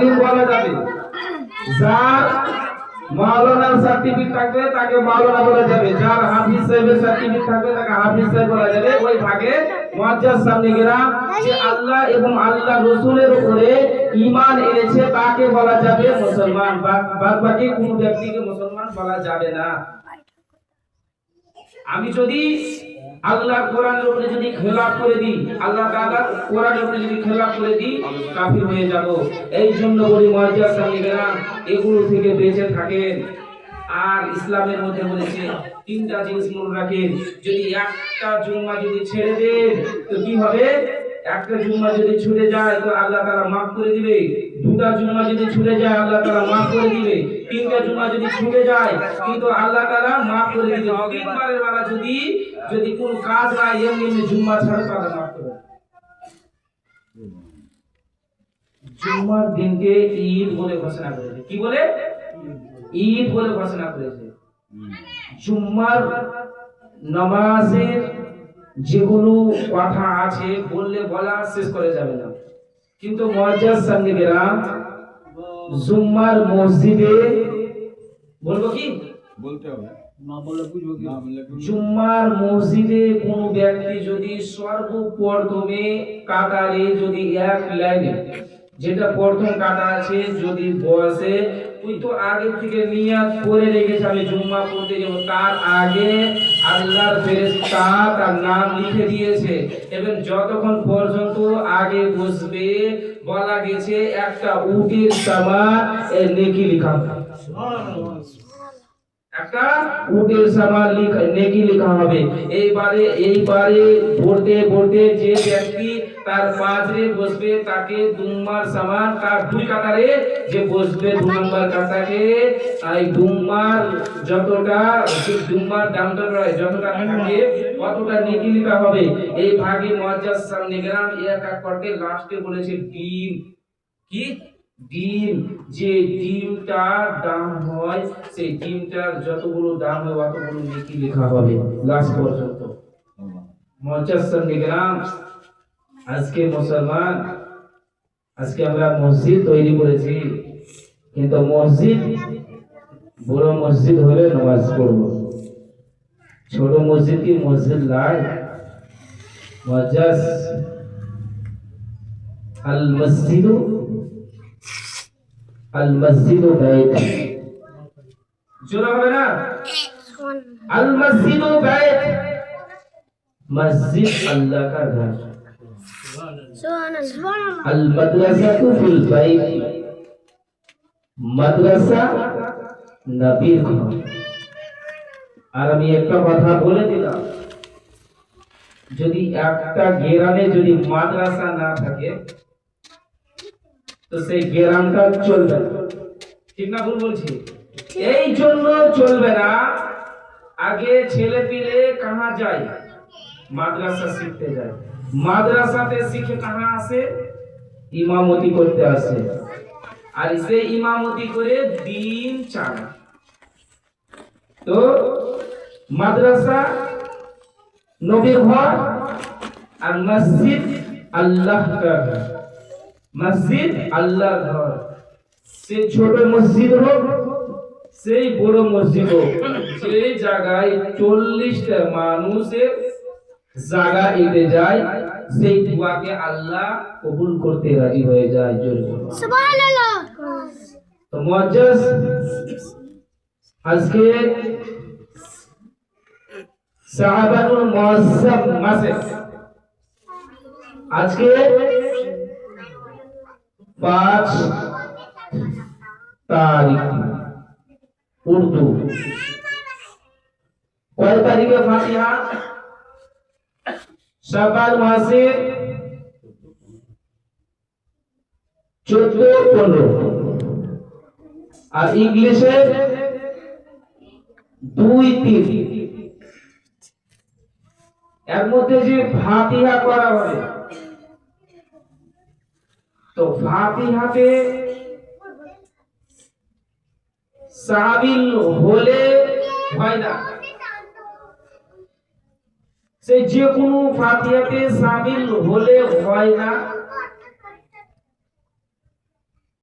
আলিম বলা যাবে যার মাওলানার সার্টিফিকেট থাকবে, তাকে মাওলানা বলা যাবে। যার হাফিজ সাহেবের সার্টিফিকেট থাকবে, তাকে হাফিজ সাহেব বলা যাবে। ওই ভাগে মুআজ্জাজ সামনে গেলাম যে আল্লাহ এবং আল্লাহ রসুলের উপরে ঈমান এনেছে, তাকে বলা যাবে মুসলমান। বাদ বাকি কোন ব্যক্তিকে মুসলমান বলা যাবে না। আমি যদি আল্লাহ কোরআনের উপরে যদি খেলাপ করে দিই, আল্লাহ তাআলা কোরআনের উপরে যদি খেলাপ করে দিই, কাফির হয়ে যাব। এই জন্য বলি মুআজ্জাজ সাহেবেরা এগুলো থেকে বেঁচে থাকেন। আর ইসলামের মধ্যে বলেছে, তিনটা জিনিস মনে রাখেন, যদি একটা জুম্মা যদি ছেড়ে দেন, তো কি হবে? একটা জুম্মা যদি ছুটে যায়, তো আল্লাহ তাআলা মাফ করে দিবে। দুটা জুম্মা যদি ছুটে যায়, আল্লাহ তাআলা মাফ করে দিবে। তিনটা জুম্মা যদি ছুটে যায়, কিন্তু আল্লাহ তাআলা মাফ করে দিবে। তিনবারের বেলা যদি যদি কোনো কাজ না এমনি এমনি জুম্মা ছাড়ে তো আল্লাহ মাফ করে জুম্মার দিনকে ঈদ বলে ঘোষণা করেছে। কি বলে? ঈদ বলে ঘোষণা করেছে। জুম্মার নামাজের যেগুলো কথা আছে, বললে বলা শেষ করে যাবে না। কিন্তু মজ্জাজ সঙ্গীরা জুম্মার মসজিদে বলব কি? বলতে হবে। জুম্মার মসজিদে কোন ব্যক্তি যদি সর্বপ্রথমে কাতারে যদি এক লাইনে যেটা প্রথম কাটা আছে যদি বসে তুই তো আগে থেকে নিয়াত করে রেখেছ আমি জুম্মা পড়তে যাব। তার আগে আল্লাহর ফেরেশতা তার নাম লিখে দিয়েছে। এবং যতক্ষণ পর্যন্ত আগে বসবে, বলা গেছে, একটা উটের সামা নেকি লিখা। একটা নেকি লেখা হবে। এইবারে এইবারে পড়তে পড়তে যে ব্যক্তি তার বসবে, তাকে তার দুই কাতারে যে বসবে কাতারে দুম্মার যতটা দুম্মার রয়, যতটা থাকে নেকি লেখা হবে। এই ভাগে মজ্জাজ সামনে গেলাম, এক এক করতে লাস্টে বলেছে ডিম কি? ডিম, যে ডিমটার দাম হয়, সেই ডিমটার যতগুলো দাম হয় অতগুলো নেকি লেখা হবে লাস্ট পর্যন্ত। মজাসম নিগরাম আজকে মুসলমান, আজকে আমরা মসজিদ তৈরি করেছি। কিন্তু মসজিদ, বড় মসজিদ হলে নামাজ পড়ব। ছোট মসজিদ কি মসজিদ লাই মজাস আল মসজিদু আল মসজিদ বাইত। জোরে হবে না? আল মসজিদ বাইত। মসজিদ আল্লাহ কা ঘর? আল মাদ্রাসা তু ফিল বাইত। মাদ্রাসা নবীর ঘর। আর আমি একটা কথা বলে দিলাম। যদি একটা গেরামে যদি মাদ্রাসা না থাকে তো সেই গ্রামটা চলবে না। ঠিক না ভুল বলছি? এই জন্য চলবে না। আগে ছেলে পিলে কাহা যায় মাদ্রাসা শিখতে যায়। মাদ্রাসাতে শিখে কাহা আসে ইমামতি করতে আসে। আর সে ইমামতি করে দিন চালা তো মাদ্রাসা নবীর ঘর আর মসজিদ আল্লাহ কা ঘর। মসজিদ আল্লাহর ঘর সে ছোট মসজিদ হোক সেই বড় মসজিদ হোক সেই জায়গায় চল্লিশটা মানুষের জায়গা এতে যায় সেই দোয়াকে আল্লাহ কবুল করতে রাজি হয়ে যায় জোরে। তো মুআজ্জাজ আজকে সাহাবানুল মুআজ্জাম মাসে আজকে পাঁচ তারিখ উর্দু। কয় তারিখে ফাতিহা? শাবান মাসের চোদ্দ, পনেরো। আর ইংলিশে দুই, তিন। এর মধ্যে যে ফাতিহা করা হবে তো ফাতিহাতে সাবিল হলে হয় না। সে যে কোনো ফাতিহাতে সাবিল হলে হয় না।